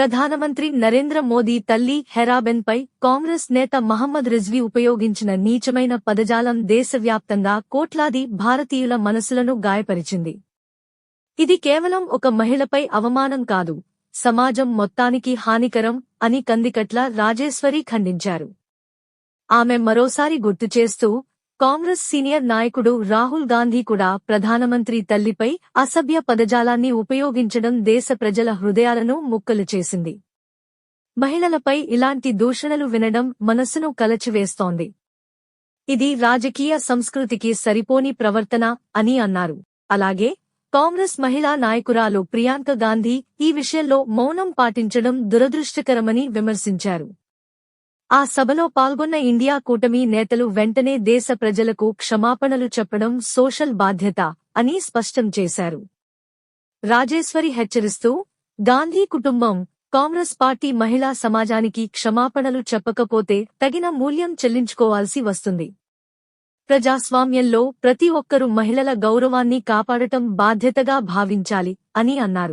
ప్రధానమంత్రి నరేంద్ర మోదీ తల్లి హెరాబెన్పై కాంగ్రెస్ నేత మహమ్మద్ రిజ్వీ ఉపయోగించిన నీచమైన పదజాలం దేశవ్యాప్తంగా కోట్లాది భారతీయుల మనసులను గాయపరిచింది. ఇది కేవలం ఒక మహిళపై అవమానం కాదు సమాజం మొత్తానికి హానికరం అని కందికట్ల రాజేశ్వరి ఖండించారు. ఆమె మరోసారి గుర్తు చేస్తూ కాంగ్రెస్ సీనియర్ నాయకుడు రాహుల్ గాంధీ కూడా ప్రధానమంత్రి తల్లిపై అసభ్య పదజాలాన్ని ఉపయోగించడం దేశ ప్రజల హృదయాలను ముక్కలు చేసింది. మహిళలపై ఇలాంటి దూషణలు వినడం మనసును కలచివేస్తోంది. ఇది రాజకీయ సంస్కృతికి సరిపోని ప్రవర్తన అని అన్నారు. అలాగే కాంగ్రెస్ మహిళా నాయకురాలు ప్రియాంక గాంధీ ఈ విషయంలో మౌనం పాటించడం దురదృష్టకరమని విమర్శించారు. ఆ సభలో పాల్గొన్న ఇండియా కూటమి నేతలు వెంటనే దేశ ప్రజలకు క్షమాపణలు చెప్పడం సోషల్ బాధ్యత అని స్పష్టం చేశారు. రాజేశ్వరి హెచ్చరిస్తూ గాంధీ కుటుంబం కాంగ్రెస్ పార్టీ మహిళా సమాజానికి క్షమాపణలు చెప్పకపోతే తగిన మూల్యం చెల్లించుకోవాల్సి వస్తుంది. ప్రజాస్వామ్యంలో ప్రతి ఒక్కరూ మహిళల గౌరవాన్ని కాపాడటం బాధ్యతగా భావించాలి అని అన్నారు.